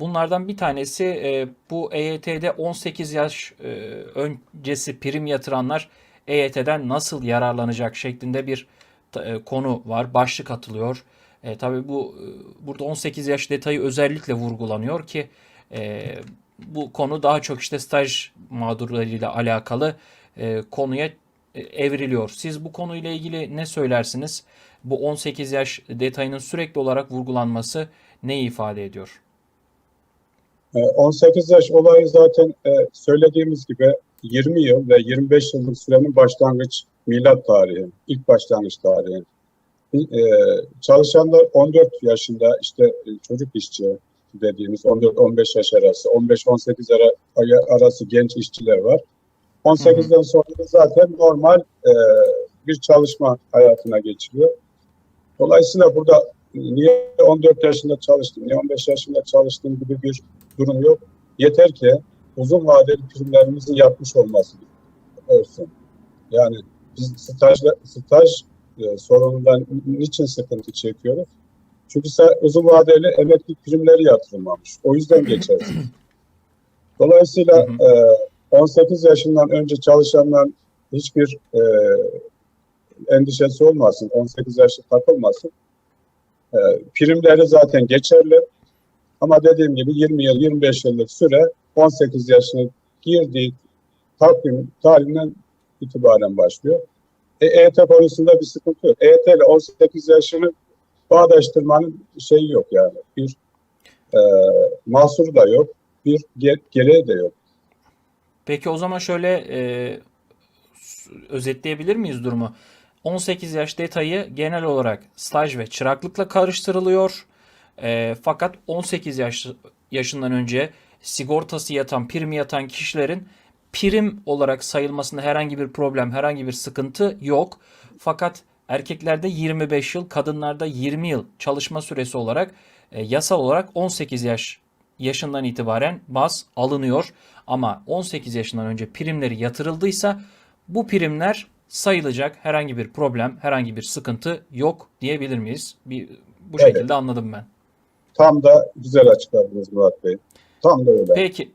Bunlardan bir tanesi e, bu EYT'de 18 yaş e, öncesi prim yatıranlar EYT'den nasıl yararlanacak şeklinde bir e, konu var. Başlık atılıyor. E, tabii bu e, burada 18 yaş detayı özellikle vurgulanıyor ki e, bu konu daha çok işte staj mağdurlarıyla alakalı e, konuya e, evriliyor. Siz bu konuyla ilgili ne söylersiniz? Bu 18 yaş detayının sürekli olarak vurgulanması neyi ifade ediyor? E, 18 yaş olayı zaten e, söylediğimiz gibi 20 yıl ve 25 yıllık sürenin başlangıç milat tarihi, ilk başlangıç tarihi. E, Çalışanlar 14 yaşında işte e, çocuk işçi dediğimiz 14-15 yaş arası, 15-18 ara, arası genç işçiler var. 18'den sonra zaten normal e, bir çalışma hayatına geçiliyor. Dolayısıyla burada niye 14 yaşında çalıştım, niye 15 yaşında çalıştım gibi bir durum yok. Yeter ki uzun vadeli primlerimizin yapmış olması olsun. Yani biz stajla, staj e, sorunundan niçin sıkıntı çekiyoruz? Çünkü sa- uzun vadeli emekli primleri yatırılmamış. O yüzden geçersiz. Dolayısıyla e, 18 yaşından önce çalışanların hiçbir e, endişesi olmasın, 18 yaşı takılmasın. E, primleri zaten geçerli. Ama dediğim gibi 20 yıl, 25 yıllık süre 18 yaşına girdiği takvim tarihinden itibaren başlıyor. E, EYT konusunda bir sıkıntı yok. EYT ile 18 yaşını bağdaştırmanın şeyi yok yani. Bir e, mahsuru da yok, bir ge- gereği de yok. Peki o zaman şöyle e, özetleyebilir miyiz durumu? 18 yaş detayı genel olarak staj ve çıraklıkla karıştırılıyor. E, fakat 18 yaş yaşından önce sigortası yatan, primi yatan kişilerin prim olarak sayılmasında herhangi bir problem, herhangi bir sıkıntı yok. Fakat erkeklerde 25 yıl, kadınlarda 20 yıl çalışma süresi olarak e, yasal olarak 18 yaş yaşından itibaren baz alınıyor. Ama 18 yaşından önce primleri yatırıldıysa bu primler sayılacak. Herhangi bir problem, herhangi bir sıkıntı yok diyebilir miyiz? Bir, bu Evet. şekilde anladım ben. Tam da güzel açıkladınız Murat Bey. Tam da öyle. Peki